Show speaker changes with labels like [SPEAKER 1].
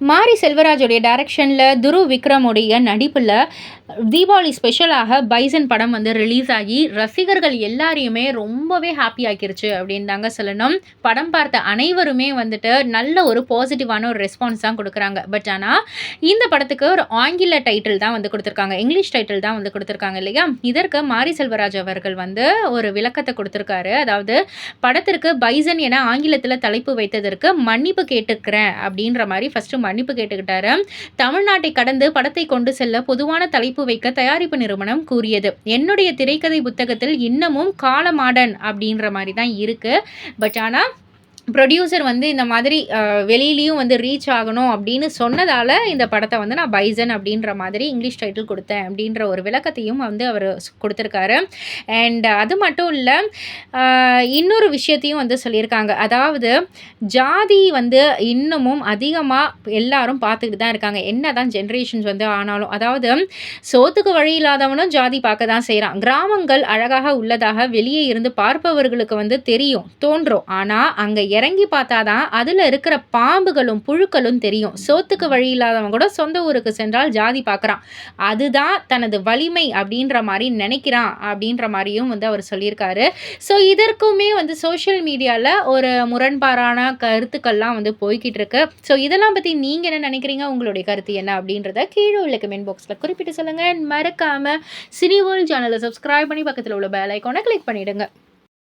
[SPEAKER 1] மாரி செல்வராஜுடைய டைரக்ஷனில் துரு விக்ரமுடைய நடிப்பில் தீபாவளி ஸ்பெஷலாக பைசன் படம் வந்து ரிலீஸ் ஆகி ரசிகர்கள் எல்லாரையுமே ரொம்பவே ஹாப்பி ஆக்கிருச்சு அப்படின்னு தாங்க சொல்லணும். படம் பார்த்த அனைவருமே வந்துட்டு நல்ல ஒரு பாசிட்டிவான ஒரு ரெஸ்பான்ஸ் தான் கொடுக்குறாங்க. பட் ஆனால் இந்த படத்துக்கு ஒரு ஆங்கில டைட்டில் தான் வந்து கொடுத்துருக்காங்க. இங்கிலீஷ் டைட்டில் தான் வந்து கொடுத்துருக்காங்க இல்லையா? இதற்கு மாரி செல்வராஜ் அவர்கள் வந்து ஒரு விளக்கத்தை கொடுத்துருக்காரு. அதாவது படத்திற்கு பைசன் என ஆங்கிலத்தில் தலைப்பு வைத்ததற்கு மன்னிப்பு கேட்டுக்கிறேன் அப்படின்ற மாதிரி ஃபஸ்ட்டு மன்னிப்பு கேட்டுக்கிட்டாரு. தமிழ்நாட்டை கடந்து படத்தை கொண்டு செல்ல பொதுவான தலைப்பு வைக்க தயாரிப்பு நிறுவனம் கூறியது. என்னுடைய திரைக்கதை புத்தகத்தில் இன்னமும் காலமாடன் அப்படின்ற மாதிரி தான் இருக்குது பட் ஆனால் ப்ரொடியூசர் வந்து இந்த மாதிரி வெளியிலையும் வந்து ரீச் ஆகணும் அப்படின்னு சொன்னதால் இந்த படத்தை வந்து நான் பைசன் அப்படின்ற மாதிரி இங்கிலீஷ் டைட்டில் கொடுத்தேன் அப்படின்ற ஒரு விளக்கத்தையும் வந்து அவர் கொடுத்துருக்காரு. அண்ட் அது மட்டும் இல்லை இன்னொரு விஷயத்தையும் வந்து சொல்லியிருக்காங்க. அதாவது ஜாதி வந்து இன்னமும் அதிகமாக எல்லாரும் பார்த்துக்கிட்டு தான் இருக்காங்க. என்ன தான் ஜென்ரேஷன்ஸ் வந்து ஆனாலும். அதாவது சோத்துக்கு வழி இல்லாதவனும் ஜாதி பார்க்க தான் செய்கிறான் கிராமங்கள் அழகாக உள்ளதாக வெளியே இருந்து பார்ப்பவர்களுக்கு வந்து தெரியும் தோன்றும். ஆனால் அங்கே இறங்கி பார்த்தா தான் அதில் இருக்கிற பாம்புகளும் புழுக்களும் தெரியும். சோத்துக்கு வழி இல்லாதவன் கூட சொந்த ஊருக்கு சென்றால் ஜாதி பார்க்குறான். அதுதான் தனது வலிமை அப்படின்ற மாதிரி நினைக்கிறான் அப்படின்ற மாதிரியும் வந்து அவர் சொல்லியிருக்காரு. ஸோ இதற்குமே வந்து சோஷியல் மீடியாவில் ஒரு முரண்பாடான கருத்துக்கள்லாம் வந்து போய்கிட்டு இருக்கு ஸோ இதெல்லாம் பற்றி நீங்கள் என்ன நினைக்கிறீங்க? உங்களுடைய கருத்து என்ன அப்படின்றத கீழே உள்ள கமெண்ட் பாக்ஸில் குறிப்பிட்டு சொல்லுங்கள் மறக்காமல் சினி வேர்ல்ட் சேனலை சப்ஸ்கிரைப் பண்ணி பக்கத்தில் உள்ள பெல் ஐக்கானை கிளிக் பண்ணிவிடுங்க